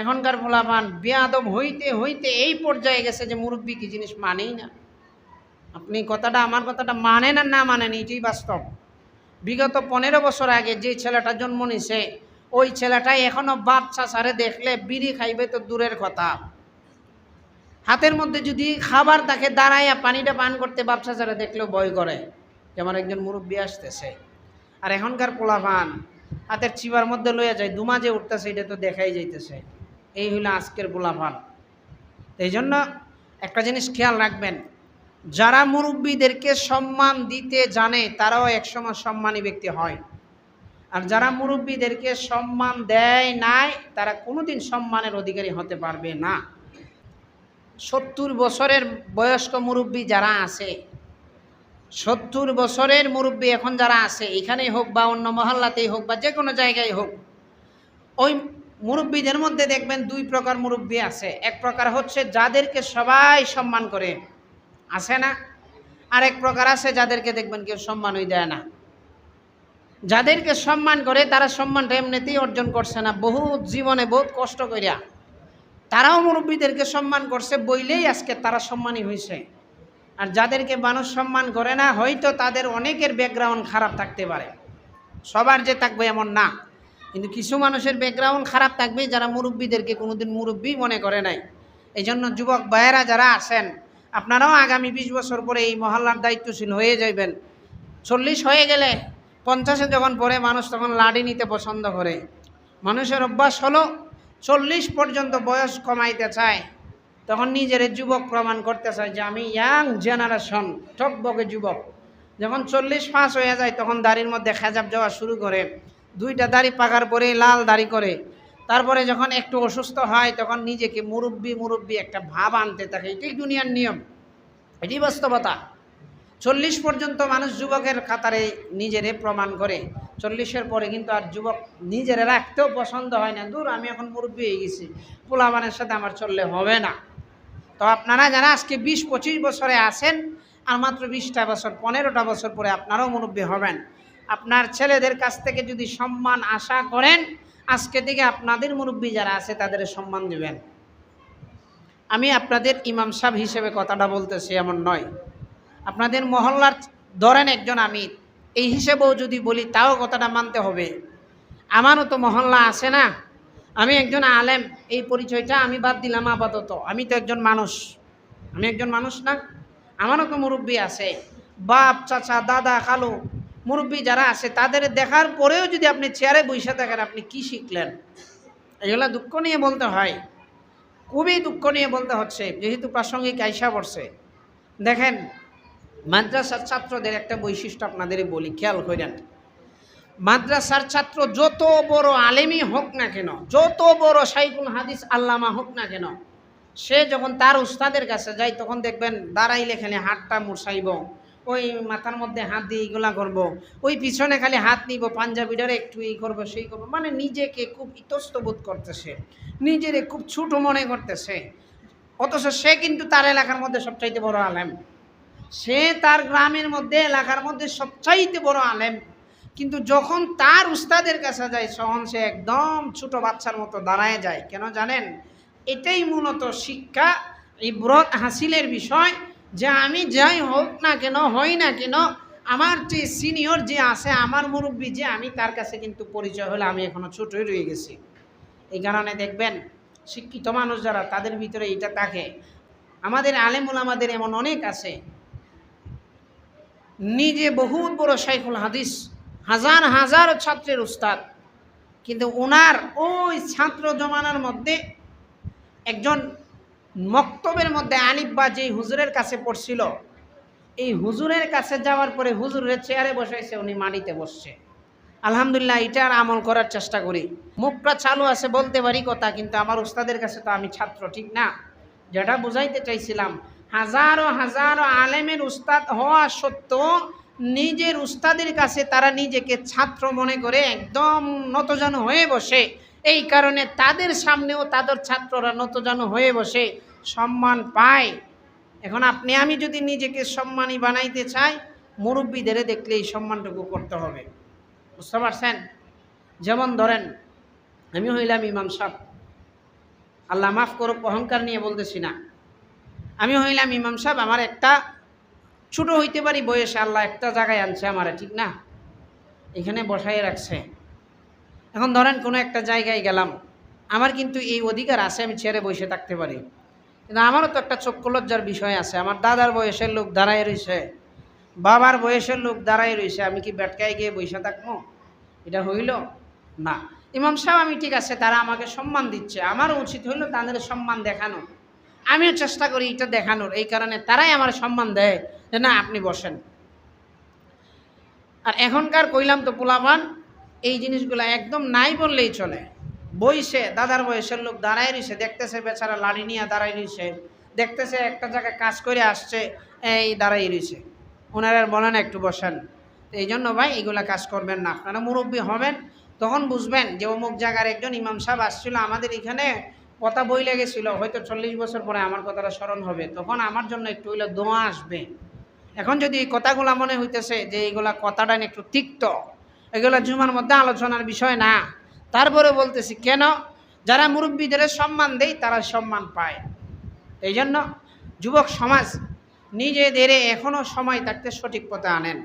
এখনকার পোলাপান বেয়াদব হইতে হইতে এই পর্যায়ে গেছে যে মুরব্বী কি জিনিস মানেই না। আপনি কথাটা, আমার কথাটা মানেন আর না মানেন, এটাই বাস্তব। বিগত পনেরো বছর আগে যে ছেলেটা জন্ম নিছে, ওই ছেলেটাই এখনও বাচ্চা সারে দেখলে বিড়ি খাইবে তো দূরের কথা। হাতের মধ্যে যদি খাবার তাকে দাঁড়াইয়া পানিটা পান করতে বাচ্চা সারে দেখলেও ভয় করে যেমন একজন মুরব্বী আসতেছে। আর এখনকার পোলাপান, হাতের চিবার মধ্যে লইয়া যায় দুমাজে উঠতেছে, এটা তো দেখাই যাইতেছে। এই হইল আজকের পোলাপান এই জন্য একটা জিনিস খেয়াল রাখবেন, যারা মুরব্বীদেরকে সম্মান দিতে জানে, তারাও একসময় সম্মানী ব্যক্তি হয়। আর যারা মুরব্বীদেরকে সম্মান দেয় নাই, তারা কোনোদিন সম্মানের অধিকারী হতে পারবে না। সত্তর বছরের বয়স্ক মুরব্বী যারা আছে, সত্তর বছরের মুরব্বী এখন যারা আছে, এখানেই হোক বা অন্য মহল্লাতেই হোক বা যে কোনো জায়গায় হোক, ওই মুরব্বীদের মধ্যে দেখবেন দুই প্রকার মুরব্বী আছে। এক প্রকার হচ্ছে যাদেরকে সবাই সম্মান করে, আছে না? আর এক প্রকার আছে যাদেরকে দেখবেন কেউ সম্মানই দেয় না। যাদেরকে সম্মান করে তারা সম্মানটা এমনিতেই অর্জন করছে না, বহুত জীবনে বহুত কষ্ট করিয়া তারাও মুরব্বীদেরকে সম্মান করছে বইলেই আজকে তারা সম্মানী হয়েছে আর যাদেরকে মানুষ সম্মান করে না, হয়তো তাদের অনেকের ব্যাকগ্রাউন্ড খারাপ থাকতে পারে। সবার যে থাকবে এমন না। কিন্তু কিছু মানুষের ব্যাকগ্রাউন্ড খারাপ থাকবে, যারা মুরব্বীদেরকে কোনোদিন মুরব্বী মনে করে নাই। এই জন্য যুবক ভাইয়েরা যারা আছেন, আপনারাও আগামী বিশ বছর পরে এই মহল্লার দায়িত্বশীল হয়ে যাইবেন। চল্লিশ হয়ে গেলে পঞ্চাশে যখন পরে মানুষ তখন লাডি নিতে পছন্দ করে। মানুষের অভ্যাস হলো, চল্লিশ পর্যন্ত বয়স কমাইতে চায়, তখন নিজের যুবক প্রমাণ করতে চায় যে আমি ইয়াং জেনারেশন টকবকে যুবক। যখন চল্লিশ পাঁচ হয়ে যায়, তখন দাড়ির মধ্যে খেজাব যাওয়া শুরু করে। দুইটা দাড়ি পাকার পরেই লাল দাড়ি করে। তারপরে যখন একটু অসুস্থ হয়, তখন নিজেকে মুরব্বী মুরব্বী একটা ভাব আনতে থাকে। এটাই দুনিয়ার নিয়ম। এটি বাস্তবতা। চল্লিশ পর্যন্ত মানুষ যুবকের কাতারে নিজেরে প্রমাণ করে। চল্লিশের পরে কিন্তু আর যুবক নিজেরে রাখতেও পছন্দ হয় না। দূর, আমি এখন মুরব্বী হয়ে গেছি। পোলাবানের সাথে আমার চললে হবে না। তো আপনারা যারা আজকে বিশ পঁচিশ বছরে আছেন, আর মাত্র বিশটা বছর, পনেরোটা বছর পরে আপনারাও মুরব্বী হবেন। আপনার ছেলেদের কাছ থেকে যদি সম্মান আশা করেন, আজকে থেকে আপনাদের মুরব্বী যারা আছে তাদের সম্মান দেবেন। আমি আপনাদের ইমাম সাহেব হিসেবে কথাটা বলতেছি, এমন নয়। আপনাদের মহল্লার ধরেন একজন আমি এই হিসেবেও যদি বলি, তাও কথাটা মানতে হবে। আমারও তো মহল্লা আছে না। আমি একজন আলেম, এই পরিচয়টা আমি বাদ দিলাম আপাতত। আমি তো একজন মানুষ। আমি একজন মানুষ না। আমারও তো মুরব্বী আছে। বাপ, চাচা, দাদা, খালু মুরব্বী যারা আছে, তাদের দেখার পরেও যদি আপনি চেয়ারে বসে থাকেন, আপনি কি শিখলেন? এগুলো দুঃখ নিয়ে বলতে হয়। খুবই দুঃখ নিয়ে বলতে হচ্ছে, যেহেতু প্রাসঙ্গিক আইসা পড়ছে। দেখেন, মাদ্রাসার ছাত্রদের একটা বৈশিষ্ট্য আপনাদের বলি, খেয়াল করেন। মাদ্রাসার ছাত্র যত বড় আলেমই হোক না কেন, যত বড় সাইকুল হাদিস আল্লামা হোক না কেন, সে যখন তার উস্তাদের কাছে যায়, তখন দেখবেন দাঁড়াইলে খালি হাতটা মুসাইব ওই মাথার মধ্যে হাত দিয়ে এইগুলা করব। ওই পিছনে খালি হাত নিব, পাঞ্জাবিটারে একটু এই করব, সেই করব। মানে নিজেকে খুব ইতস্ত বোধ করতেছে। নিজেরে খুব ছোট মনে করতেছে। অথচ সে কিন্তু তার এলাকার মধ্যে সবচাইতে বড় আলেম। সে তার গ্রামের মধ্যে, এলাকার মধ্যে সবচাইতে বড় আলেম। কিন্তু যখন তার উস্তাদের কাছে যায়, তখন সে একদম ছোট বাচ্চার মতো দাঁড়ায় যায়। কেন জানেন? এটাই মূলত শিক্ষা এই ব্রত হাসিলের বিষয়। যে আমি যাই হোক না কেন, হই না কেন, আমার যে সিনিয়র যে আছে, আমার মুরব্বী যে, আমি তার কাছে কিন্তু পরিচয় হলে আমি এখনও ছোটই রয়ে গেছি। এই কারণে দেখবেন, শিক্ষিত মানুষ যারা, তাদের ভিতরে এটা থাকে। আমাদের আলেমুল আমাদের এমন অনেক আছে। নিজে বহুত বড় শাইখুল হাদিস, হাজার হাজার ছাত্রের উস্তাদ। কিন্তু ওনার ওই ছাত্র জমানার মধ্যে একজন মক্তবের মধ্যে আলিফ বা যেই হুজুরের কাছে পড়ছিল, এই হুজুরের কাছে যাওয়ার পরে হুজুরের চেয়ারে বসাইছে, উনি মাটিতে বসছে। আলহামদুলিল্লাহ, এটার আমল করার চেষ্টা করি। মুখটা চালু আছে বলতে পারি কথা, কিন্তু আমার উস্তাদের কাছে তো আমি ছাত্র, ঠিক না? যেটা বুঝাইতে চাইছিলাম, হাজারো হাজারো আলেমের উস্তাদ হওয়া সত্ত্বেও নিজের উস্তাদের কাছে তারা নিজেকে ছাত্র মনে করে একদম নতজানু হয়ে বসে। এই কারণে তাদের সামনেও তাদের ছাত্ররা নতজানু হয়ে বসে, সম্মান পায়। এখন আপনি, আমি যদি নিজেকে সম্মানী বানাইতে চাই, মুরব্বীদের দেখলে এই সম্মানটুকু করতে হবে। বুঝতে পারছেন? যেমন ধরেন, আমি হইলাম ইমাম সাহেব। আল্লাহ মাফ করুক, অহংকার নিয়ে বলতেছি না। আমি হইলাম ইমাম সাহেব, আমার একটা ছোটো হইতে পারি, বয়সে আল্লাহ একটা জায়গায় আনছে আমারে, ঠিক না? এখানে বসাই রাখছে। এখন ধরেন কোনো একটা জায়গায় গেলাম, আমার কিন্তু এই অধিকার আছে, আমি ছেড়ে বসে থাকতে পারি। কিন্তু আমারও তো একটা চক্ষু লজ্জার বিষয় আছে। আমার দাদার বয়সের লোক দাঁড়ায় রয়েছে বাবার বয়সের লোক দাঁড়ায় রয়েছে আমি কি ব্যাটকায় গিয়ে বসে থাকব? এটা হইল? না। ইমাম সাহেব, আমি ঠিক আছে, তারা আমাকে সম্মান দিচ্ছে। আমারও উচিত হইল তাদের সম্মান দেখানো। আমিও চেষ্টা করি এটা দেখানোর। এই কারণে তারাই আমার সম্মান দেয়। যে না, আপনি বসেন। আর এখনকার কইলাম তো পোলাপান, এই জিনিসগুলো একদম নাই বললেই চলে। বইছে দাদার বয়সের লোক দাঁড়ায় রয়েছে দেখতেছে বেচারা লাড়ি নিয়ে দাঁড়াই রয়েছে দেখতেছে একটা জায়গায় কাজ করে আসছে, এই দাঁড়াই রয়েছে ওনারা বলেন একটু বসেন। এই জন্য ভাই, এগুলা কাজ করবেন না। আপনারা মুরব্বী হবেন, তখন বুঝবেন যে অমুক জায়গার একজন ইমাম সাহেব আসছিল, আমাদের এখানে কথা বই লেগেছিল হয়তো চল্লিশ বছর পরে আমার কথাটা স্মরণ হবে, তখন আমার জন্য একটু হইলে দোয়া আসবে। এখন যদি এই কথাগুলা মনে হইতেছে যে এইগুলা কথাটা একটু তিক্ত, এগুলা জুমার মধ্যে আলোচনার বিষয় না তারপরে বলতেছি, কেন? যারা মুরব্বীদের সম্মান দেয়, তারা সম্মান পায়। এই জন্য যুবক সমাজ নিজেদের এখনও সময় থাকতে সঠিক পথে আনেন।